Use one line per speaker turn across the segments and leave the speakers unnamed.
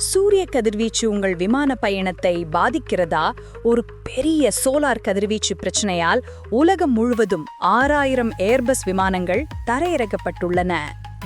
சூரிய கதிர்வீச்சு உங்கள் விமான பயணத்தை பாதிக்கிறதா? ஒரு பெரிய சோலார் கதிர்வீச்சு பிரச்சனையால் உலகம் முழுவதும் ஆறாயிரம் ஏர்பஸ் விமானங்கள் தரையிறக்கப்பட்டுள்ளன.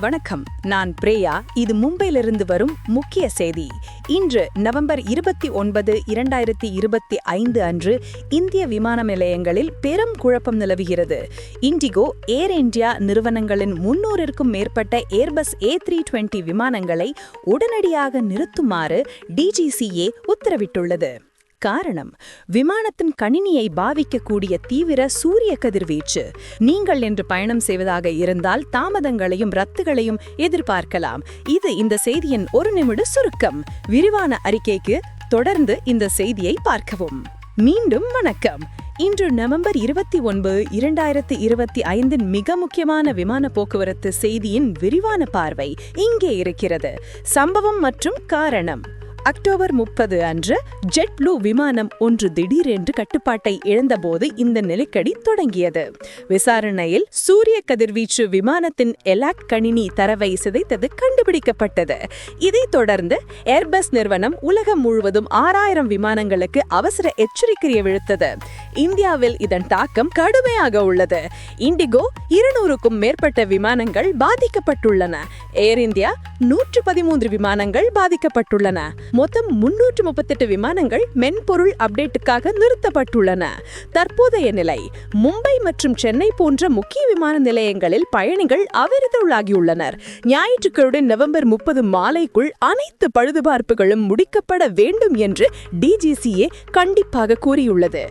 வணக்கம் நான் பிரேயா. இது மும்பையிலிருந்து வரும் முக்கிய செய்தி. இன்று நவம்பர் இருபத்தி ஒன்பது இரண்டாயிரத்தி இருபத்தி ஐந்து அன்று இந்திய விமான நிலையங்களில் பெரும் குழப்பம் நிலவுகிறது. இண்டிகோ ஏர் இந்தியா நிறுவனங்களின் முன்னூறிற்கும் மேற்பட்ட ஏர்பஸ் ஏ த்ரீ டுவெண்ட்டி விமானங்களை உடனடியாக நிறுத்துமாறு டிஜிசிஏ உத்தரவிட்டுள்ளது. காரணம் விமானத்தின் கணினியை பாவிக்கக்கூடிய தீவிர சூரிய கதிர்வீச்சு. நீங்கள் என்று பயணம் செய்வதாக இருந்தால் தாமதங்களையும் ரத்துகளையும் எதிர்பார்க்கலாம். இது இந்த செய்தியின் ஒரு நிமிட சுருக்கம். விரிவான அறிக்கைக்கு தொடர்ந்து இந்த செய்தியை பார்க்கவும். மீண்டும் வணக்கம். இன்று நவம்பர் இருபத்தி ஒன்பது இரண்டாயிரத்தி இருபத்தி ஐந்தின் மிக முக்கியமான விமான போக்குவரத்து செய்தியின் விரிவான பார்வை இங்கே இருக்கிறது. சம்பவம் மற்றும் காரணம். அக்டோபர் முப்பது அன்று ஜெட் ப்ளூ விமானம் ஒன்று திடீரென்று கட்டுப்பாட்டை இழந்தபோது இந்த நெருக்கடி தொடங்கியது. விசாரணையில் சூரிய கதிர்வீச்சு விமானத்தின் எலாக் கணினி தரவை சிதைத்தது கண்டுபிடிக்கப்பட்டது. இதைத் தொடர்ந்து ஏர்பஸ் நிறுவனம் உலகம் முழுவதும் ஆறாயிரம் விமானங்களுக்கு அவசர எச்சரிக்கையை விழுத்தது இந்தியாவில் இதன் தாக்கம் கடுமையாக உள்ளது. இண்டிகோ இருநூறுக்கும் மேற்பட்ட விமானங்கள் பாதிக்கப்பட்டுள்ளன. ஏர் இந்தியா நூற்று பதிமூன்று விமானங்கள் பாதிக்கப்பட்டுள்ளன. மொத்தம் முன்னூற்று முப்பத்தெட்டு விமானங்கள் மென்பொருள் அப்டேட்டுக்காக நிறுத்தப்பட்டுள்ளன. தற்போதைய நிலை மும்பை மற்றும் சென்னை போன்ற முக்கிய விமான நிலையங்களில் பயணிகள் அவரிதழாகியுள்ளனர் ஞாயிற்றுக்கிழமை நவம்பர் முப்பது மாலைக்குள் அனைத்து பழுதுபார்ப்புகளும் முடிக்கப்பட வேண்டும் என்று டிஜிசிஏ கண்டிப்பாக கூறியுள்ளது.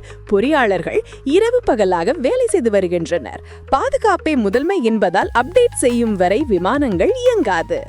பணியாளர்கள் இரவு பகலாக வேலை செய்து வருகின்றனர். பாதுகாப்பே முதன்மை என்பதால் அப்டேட் செய்யும் வரை விமானங்கள் இயங்காது.